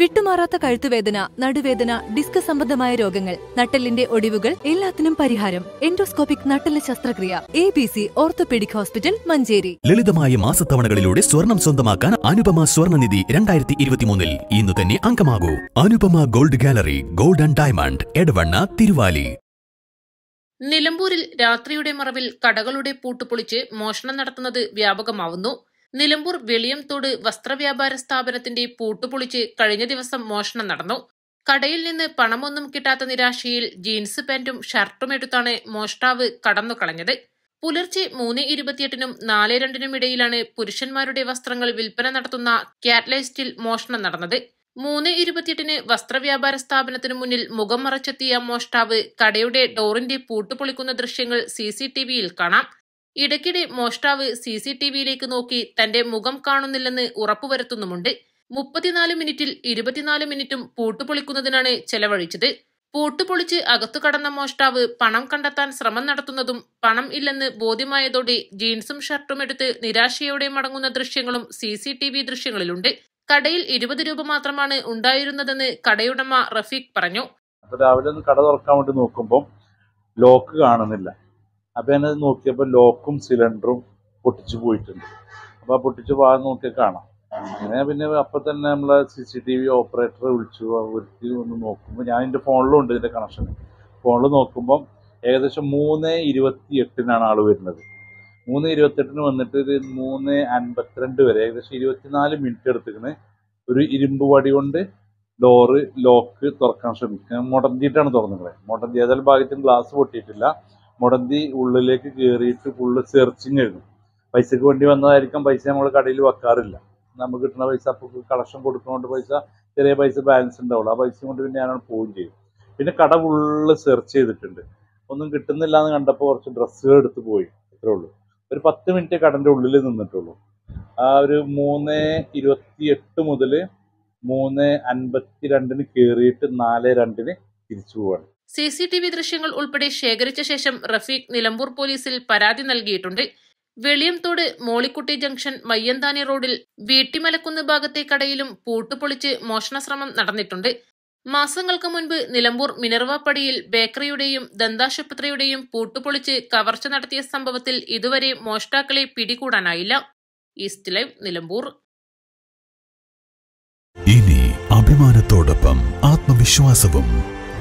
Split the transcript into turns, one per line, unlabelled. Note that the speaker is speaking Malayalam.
വിട്ടുമാറാത്ത കഴുത്തുവേദന നടുവേദന ഡിസ്ക് സംബന്ധമായ രോഗങ്ങൾ നട്ടലിന്റെ ഒടിവുകൾ എല്ലാത്തിനും പരിഹാരം. എൻഡോസ്കോപ്പിക് നട്ടെല്ല് ശസ്ത്രക്രിയ. A B C orthopaedic hospital Manjeri.
ലളിതമായ മാസത്തവണകളിലൂടെ സ്വർണം സ്വന്തമാക്കാൻ അനുപമ സ്വർണനിധി രണ്ടായിരത്തി ഇരുപത്തിമൂന്നിൽ ഇന്ന് തന്നെ അംഗമാകൂ. Anupama gold gallery gold and diamond Edavanna Thiruvali.
നിലമ്പൂരിൽ രാത്രിയുടെ മറവിൽ കടകളുടെ പൂട്ടുപൊളിച്ച് മോഷണം നടത്തുന്നത് വ്യാപകമാവുന്നു. നിലമ്പൂർ വെളിയംതോട് വസ്ത്രവ്യാപാര സ്ഥാപനത്തിന്റെ പൂട്ടുപൊളിച്ച് കഴിഞ്ഞ ദിവസം മോഷണം നടന്നു. കടയിൽ നിന്ന് പണമൊന്നും കിട്ടാത്ത നിരാശയിൽ ജീൻസ് പാന്റും ഷർട്ടും എടുത്താണ് മോഷ്ടാവ് കടന്നു കളഞ്ഞത് പുലർച്ചെ മൂന്ന് ഇരുപത്തിയെട്ടിനും നാല് രണ്ടിനും ഇടയിലാണ് പുരുഷന്മാരുടെ വസ്ത്രങ്ങൾ വിൽപ്പന നടത്തുന്ന കാറ്റ്ലൈസ്റ്റിൽ മോഷണം നടന്നത്. മൂന്ന് ഇരുപത്തിയെട്ടിന് വസ്ത്രവ്യാപാര സ്ഥാപനത്തിനു മുന്നിൽ മുഖം മറച്ചെത്തിയ മോഷ്ടാവ് കടയുടെ ഡോറിന്റെ പൂട്ടുപൊളിക്കുന്ന ദൃശ്യങ്ങൾ സി കാണാം. ഇടയ്ക്കിടെ മോഷ്ടാവ് സി സി ടി വിയിലേക്ക് നോക്കി തന്റെ മുഖം കാണുന്നില്ലെന്ന് ഉറപ്പുവരുത്തുന്നുമുണ്ട്. മുപ്പത്തിനാല് മിനിറ്റിൽ ഇരുപത്തിനാല് മിനിറ്റും പൂട്ടുപൊളിക്കുന്നതിനാണ് ചെലവഴിച്ചത്. പൂട്ടുപൊളിച്ച് അകത്തു കടന്ന മോഷ്ടാവ് പണം കണ്ടെത്താൻ ശ്രമം നടത്തുന്നതും പണം ഇല്ലെന്ന് ബോധ്യമായതോടെ ജീൻസും ഷർട്ടും എടുത്ത് നിരാശയോടെ മടങ്ങുന്ന ദൃശ്യങ്ങളും സി സി ടി വി ദൃശ്യങ്ങളിലുണ്ട്. കടയിൽ ഇരുപത് രൂപ മാത്രമാണ് ഉണ്ടായിരുന്നതെന്ന് കടയുടമ റഫീഖ് പറഞ്ഞു.
രാവിലെ കട തുറക്കാൻ വേണ്ടി നോക്കുമ്പോൾ ലോക്ക് കാണുന്നില്ല. അപ്പൊ ഞാനത് നോക്കിയപ്പോൾ ലോക്കും സിലിണ്ടറും പൊട്ടിച്ചു പോയിട്ടുണ്ട്. അപ്പോൾ ആ പൊട്ടിച്ചു ഭാഗം നോക്കിയാൽ കാണാം. അങ്ങനെ പിന്നെ അപ്പം തന്നെ നമ്മൾ സി സി ടി വി ഓപ്പറേറ്ററെ വിളിച്ചു. അവർക്ക് ഒന്ന് നോക്കുമ്പോൾ ഞാൻ എന്റെ ഫോണിലും ഉണ്ട് ഇതിന്റെ കണക്ഷൻ ഫോണിൽ നോക്കുമ്പം ഏകദേശം മൂന്ന് ഇരുപത്തി എട്ടിനാണ് ആൾ വരുന്നത്. മൂന്ന് ഇരുപത്തെട്ടിന് വന്നിട്ട് ഒരു മൂന്ന് അൻപത്തിരണ്ട് വരെ ഏകദേശം ഇരുപത്തിനാല് മിനിറ്റ് എടുത്തിക്കണ് ഒരു ഇരുമ്പ് വടി കൊണ്ട് ഡോറ് ലോക്ക് തുറക്കാൻ ശ്രമിക്കുക മുടന്തിയിട്ടാണ് തുറന്നിട്ടുള്ളത് മുടന്തി ഏതായാലും ഭാഗത്തും ഗ്ലാസ് പൊട്ടിയിട്ടില്ല. മുടന്തി ഉള്ളിലേക്ക് കയറിയിട്ട് ഫുള്ള് സെർച്ചിങ് ആയിരുന്നു. പൈസക്ക് വേണ്ടി വന്നതായിരിക്കാം പൈസ നമ്മൾ കടയിൽ വെക്കാറില്ല. നമുക്ക് കിട്ടുന്ന പൈസ അപ്പോൾ കളക്ഷൻ കൊടുക്കുന്നതുകൊണ്ട് പൈസ ചെറിയ പൈസ ബാലൻസ് ഉണ്ടാവുള്ളൂ. ആ പൈസ കൊണ്ട് പിന്നെ ഞാനാണ് പോവുകയും ചെയ്യും പിന്നെ കട ഫുള്ള് സെർച്ച് ചെയ്തിട്ടുണ്ട്. ഒന്നും കിട്ടുന്നില്ല എന്ന് കണ്ടപ്പോൾ കുറച്ച് ഡ്രസ്സുകൾ എടുത്ത് പോയി. അത്രേ ഉള്ളൂ. ഒരു പത്ത് മിനിറ്റ് കടന്റെ ഉള്ളിൽ നിന്നിട്ടുള്ളൂ. ആ ഒരു മൂന്ന് ഇരുപത്തി എട്ട് മുതൽ മൂന്ന് അൻപത്തി രണ്ടിന് കയറിയിട്ട് നാല് രണ്ടിന് തിരിച്ചു പോവാണ്.
സി സി ടി വി ദൃശ്യങ്ങൾ ഉൾപ്പെടെ ശേഖരിച്ച ശേഷം റഫീഖ് നിലമ്പൂർ പോലീസിൽ പരാതി നൽകിയിട്ടുണ്ട്. വെളിയംതോട് മോളിക്കുട്ടി ജംഗ്ഷൻ മയ്യന്താനി റോഡിൽ വീട്ടിമലക്കുന്ന് ഭാഗത്തെ കടയിലും പൂട്ടുപൊളിച്ച് മോഷണശ്രമം നടന്നിട്ടുണ്ട്. മാസങ്ങൾക്ക് മുൻപ് നിലമ്പൂർ മിനർവാപ്പടിയിൽ ബേക്കറിയുടെയും ദന്താശുപത്രിയുടെയും പൂട്ടുപൊളിച്ച് കവർച്ച നടത്തിയ സംഭവത്തിൽ ഇതുവരെ മോഷ്ടാക്കളെ പിടികൂടാനായില്ല. East Live Nilambur.
ഇനി അഭിമാനത്തോടൊപ്പം ആത്മവിശ്വാസവും